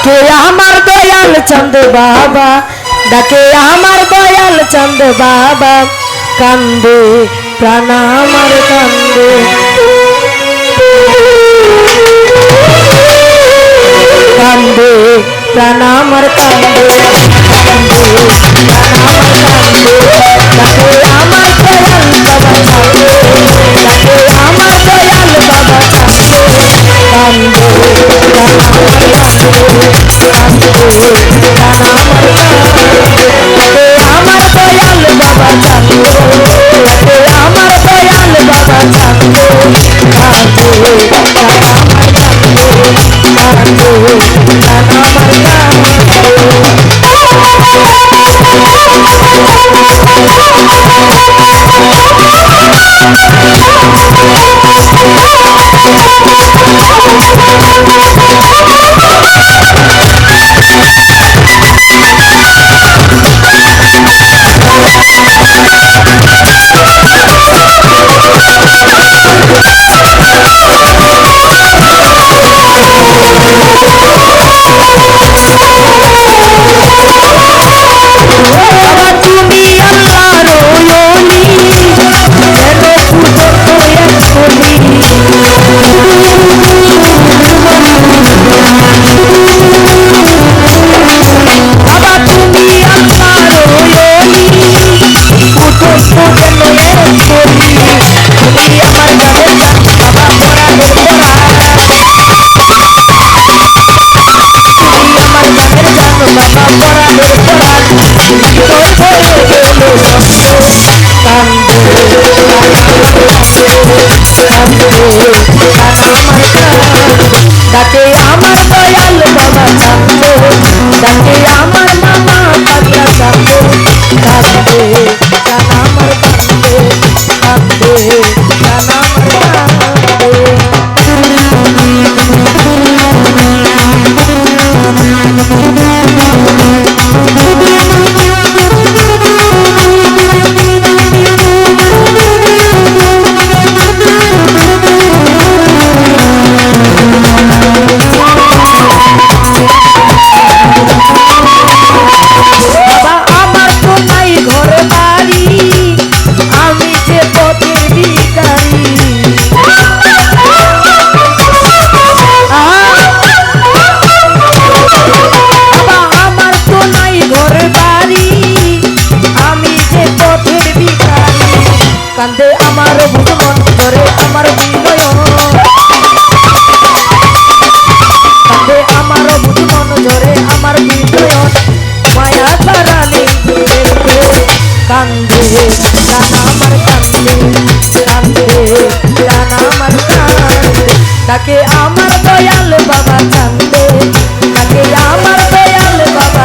ডাকে আমার দয়াল চন্দ বাবা ডাকে আমার দয়াল চন্দ বাবা। কান্দে প্রাণ আমার কান্দে। হে আমার বিনয় তাতে আমার বুঝি মন মায়া তারালি কান্দে জানা জানা আমার কান্দে। তাকে আমার দয়াল বাবা কান্দে তাকে আমার দয়াল বাবা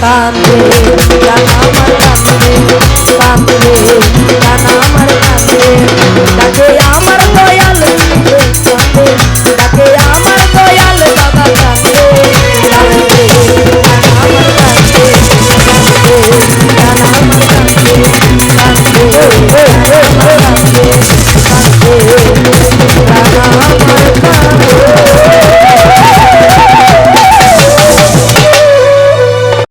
ফুলের কলি তুমি আমার জানের জান বাবা পরাণের পরা তুমি আমার জানের জান বাবা পরাণের পরাণ হৃদয় ভরে গেল বন্ধে কান্দে জান আমার কান্দে কান্দে